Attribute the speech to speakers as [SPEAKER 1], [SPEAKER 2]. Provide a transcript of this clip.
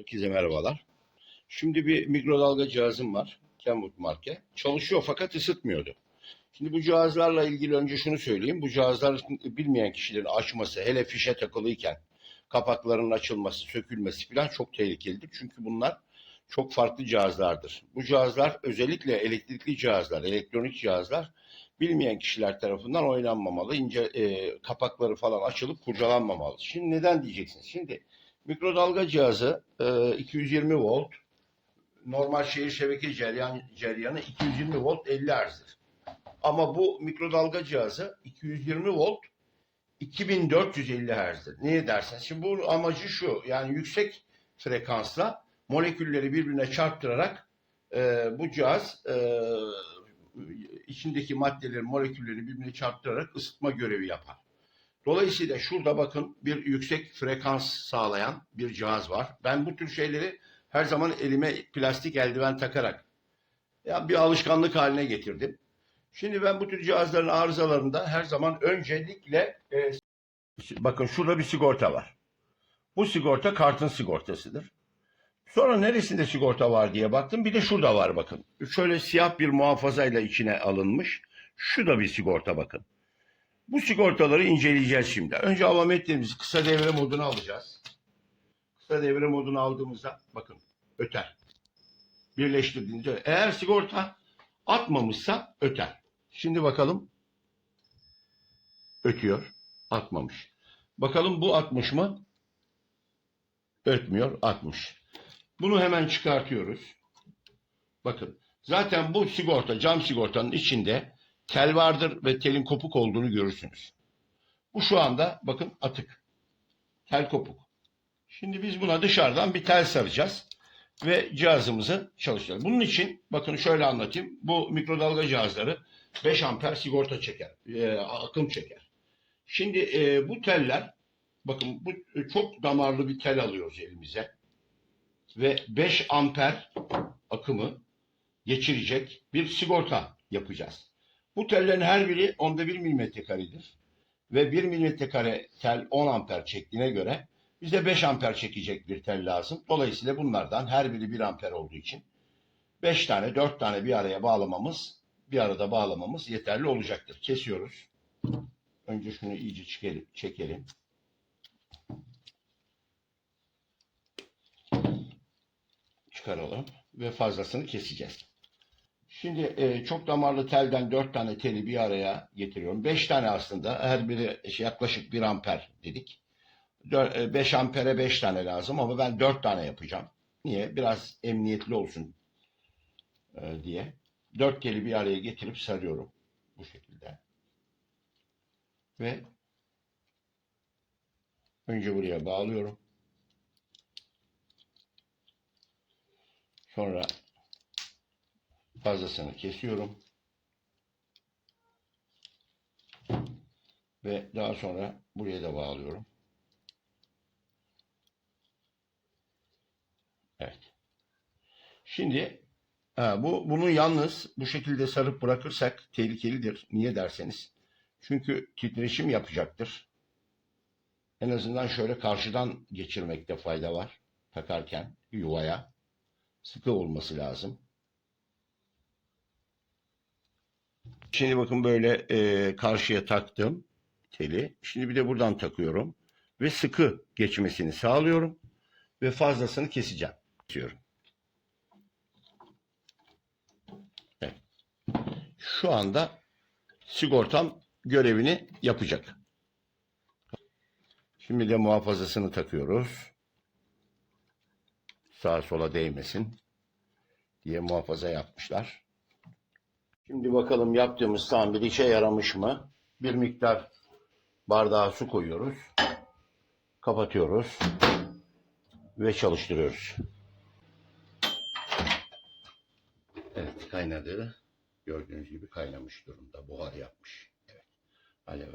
[SPEAKER 1] Herkese merhabalar. Şimdi bir mikrodalga cihazım var. Kenwood marka. Çalışıyor fakat ısıtmıyordu. Şimdi bu cihazlarla ilgili önce şunu söyleyeyim. Bu cihazlar bilmeyen kişilerin açması, hele fişe takılıyken kapaklarının açılması, sökülmesi falan çok tehlikelidir. Çünkü bunlar çok farklı cihazlardır. Bu cihazlar özellikle elektrikli cihazlar, elektronik cihazlar bilmeyen kişiler tarafından oynanmamalı. ince e, kapakları falan açılıp kurcalanmamalı. Şimdi neden diyeceksiniz? Şimdi mikrodalga cihazı e, 220 volt, normal şehir şebeke ceryan, ceryanı 220 volt 50 Hz'dir. Ama bu mikrodalga cihazı 220 volt 2450 Hz'dir. Niye derseniz? Şimdi bu amacı şu. Yani yüksek frekansla molekülleri birbirine çarptırarak e, bu cihaz e, içindeki maddelerin molekülleri birbirine çarptırarak ısıtma görevi yapar. Dolayısıyla şurada bakın bir yüksek frekans sağlayan bir cihaz var. Ben bu tür şeyleri her zaman elime plastik eldiven takarak ya bir alışkanlık haline getirdim. Şimdi ben bu tür cihazların arızalarında her zaman öncelikle e, bakın şurada bir sigorta var. Bu sigorta kartın sigortasıdır. Sonra neresinde sigorta var diye baktım. Bir de şurada var bakın. Şöyle siyah bir muhafazayla içine alınmış. Şu da bir sigorta bakın. Bu sigortaları inceleyeceğiz şimdi. Önce avametlerimizi kısa devre moduna alacağız. Kısa devre moduna aldığımızda bakın öter. Birleştirdiğince eğer sigorta atmamışsa öter. Şimdi bakalım ötüyor. Atmamış. Bakalım bu atmış mı? Ötmüyor. Atmış. Bunu hemen çıkartıyoruz. Bakın zaten bu sigorta cam sigortanın içinde tel vardır ve telin kopuk olduğunu görürsünüz. Bu şu anda bakın atık. Tel kopuk. Şimdi biz buna dışarıdan bir tel saracağız ve cihazımızı çalıştıracağız. Bunun için bakın şöyle anlatayım. Bu mikrodalga cihazları 5 amper sigorta çeker, e, akım çeker. Şimdi e, bu teller bakın bu çok damarlı bir tel alıyoruz elimize ve 5 amper akımı geçirecek bir sigorta yapacağız. Bu tellerin her biri onda 1 milimetre karedir. Ve 1 milimetre kare tel 10 amper çektiğine göre bize 5 amper çekecek bir tel lazım. Dolayısıyla bunlardan her biri 1 amper olduğu için 5 tane 4 tane bir araya bağlamamız bir arada bağlamamız yeterli olacaktır. Kesiyoruz. Önce şunu iyice çekelim. çekelim. Çıkaralım ve fazlasını keseceğiz. Şimdi e, çok damarlı telden 4 tane teli bir araya getiriyorum. 5 tane aslında her biri şey, yaklaşık 1 amper dedik. 5 ampere 5 tane lazım ama ben 4 tane yapacağım. Niye? Biraz emniyetli olsun e, diye. 4 teli bir araya getirip sarıyorum. Bu şekilde. Ve önce buraya bağlıyorum. Sonra fazlasını kesiyorum. Ve daha sonra buraya da bağlıyorum. Evet. Şimdi ha, bu bunu yalnız bu şekilde sarıp bırakırsak tehlikelidir. Niye derseniz. Çünkü titreşim yapacaktır. En azından şöyle karşıdan geçirmekte fayda var. Takarken yuvaya sıkı olması lazım. Şimdi bakın böyle e, karşıya taktım teli. Şimdi bir de buradan takıyorum. Ve sıkı geçmesini sağlıyorum. Ve fazlasını keseceğim. Evet. Şu anda sigortam görevini yapacak. Şimdi de muhafazasını takıyoruz. Sağa sola değmesin diye muhafaza yapmışlar. Şimdi bakalım yaptığımız tamir işe yaramış mı? Bir miktar bardağa su koyuyoruz. Kapatıyoruz. Ve çalıştırıyoruz. Evet kaynadı. Gördüğünüz gibi kaynamış durumda. Buhar yapmış. Evet. Alev